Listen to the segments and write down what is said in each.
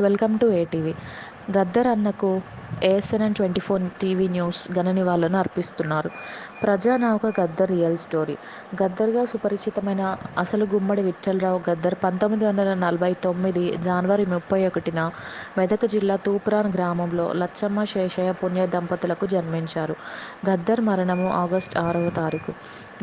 Welcome to ATV Gaddar అన్నకు ASNN twenty four TV news ఘన నివాళులను అర్పిస్తున్నారు. ప్రజానౌక గద్దర్ రియల్ స్టోరీ. గద్దర్గా సుపరిచితమైన అసలు గుమ్మడి విఠలరావు గద్దర్ పంతొమ్మిది వందల నలభై తొమ్మిది జనవరి ముప్పై ఒకటిన మెదక్ జిల్లా తూప్రాన్ గ్రామంలో లచ్చమ్మ శేషయ్య పుణ్య దంపతులకు జన్మించారు. గద్దర్ మరణము ఆగస్ట్ ఆరవ తారీఖు.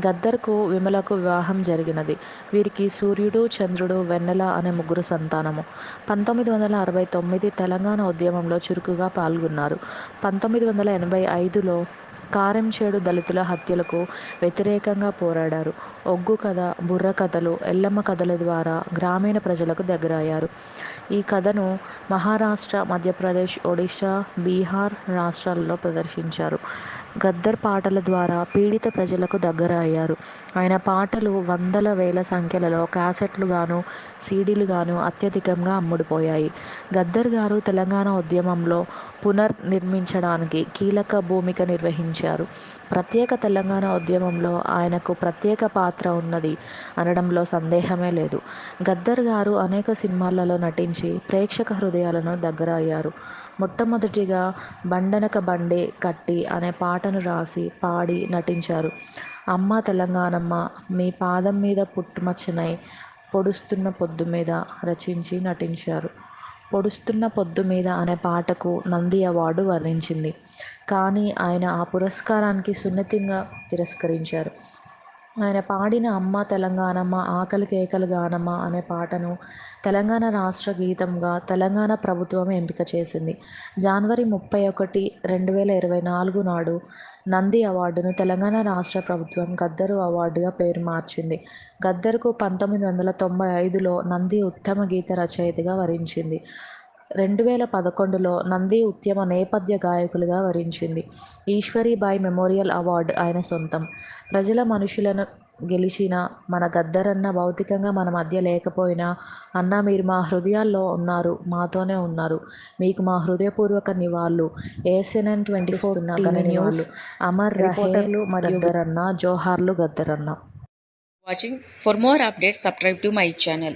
గద్దర్కు విమలకు వివాహం జరిగినది. వీరికి సూర్యుడు చంద్రుడు వెన్నెల అనే ముగ్గురు సంతానము. పంతొమ్మిది వందల అరవై తొమ్మిది తెలంగాణ ఉద్యమంలో చురుకుగా పాల్గొన్నారు. పంతొమ్మిది వందల ఎనభై ఐదులో కారెంచేడు దళితుల హత్యలకు వ్యతిరేకంగా పోరాడారు. ఒగ్గు కథ బుర్ర కథలు ఎల్లమ్మ కథల ద్వారా గ్రామీణ ప్రజలకు దగ్గరయ్యారు. ఈ కథను మహారాష్ట్ర మధ్యప్రదేశ్ ఒడిశా బీహార్ రాష్ట్రాల్లో ప్రదర్శించారు. గద్దర్ పాటల ద్వారా పీడిత ప్రజలకు దగ్గర అయ్యారు. ఆయన పాటలు వందల వేల సంఖ్యలలో క్యాసెట్లుగాను సీడీలుగాను సీడీలు గాను అత్యధికంగా అమ్ముడుపోయాయి. గద్దర్ గారు తెలంగాణ ఉద్యమంలో పునర్నిర్మించడానికి కీలక భూమిక నిర్వహించారు. ప్రత్యేక తెలంగాణ ఉద్యమంలో ఆయనకు ప్రత్యేక పాత్ర ఉన్నది అనడంలో సందేహమే లేదు. గద్దర్ గారు అనేక సినిమాలలో నటించి ప్రేక్షక హృదయాలను దగ్గర అయ్యారు. మొట్టమొదటిగా బండనక బండే కట్టి అనే పాట పాటను రాసి పాడి నటించారు. అమ్మ తెలంగాణమ్మ మీ పాదం మీద పుట్టుమచ్చనై పొడుస్తున్న పొద్దు మీద రచించి నటించారు. పొడుస్తున్న పొద్దు మీద అనే పాటకు నంది అవార్డు వర్ణించింది. కానీ ఆయన ఆ పురస్కారానికి సున్నితంగా తిరస్కరించారు. ఆయన పాడిన అమ్మ తెలంగాణమ్మ ఆకలి కేకలు గానమ్మ అనే పాటను తెలంగాణ రాష్ట్ర గీతంగా తెలంగాణ ప్రభుత్వం ఎంపిక చేసింది. జనవరి ముప్పై ఒకటి రెండు వేల ఇరవై నాలుగు నాడు నంది అవార్డును తెలంగాణ రాష్ట్ర ప్రభుత్వం గద్దరు అవార్డుగా పేరు మార్చింది. గద్దరుకు పంతొమ్మిది వందల తొంభై ఐదులో నంది ఉత్తమ గీత రచయితగా వరించింది. రెండు వేల పదకొండులో నంది ఉద్యమ నేపథ్య గాయకులుగా వరించింది. ఈశ్వరీబాయి మెమోరియల్ అవార్డు ఆయన సొంతం. ప్రజల మనుషులను గెలిచిన మన గద్దరన్న భౌతికంగా మన మధ్య లేకపోయినా అన్న మీరు మా హృదయాల్లో ఉన్నారు మాతోనే ఉన్నారు. మీకు మా హృదయపూర్వక నివాళులు. ASNN twenty four news Amar రిపోర్టర్లు మరియు గద్దరన్న జోహార్లు గద్దరన్న. Watching for more updates subscribe to my channel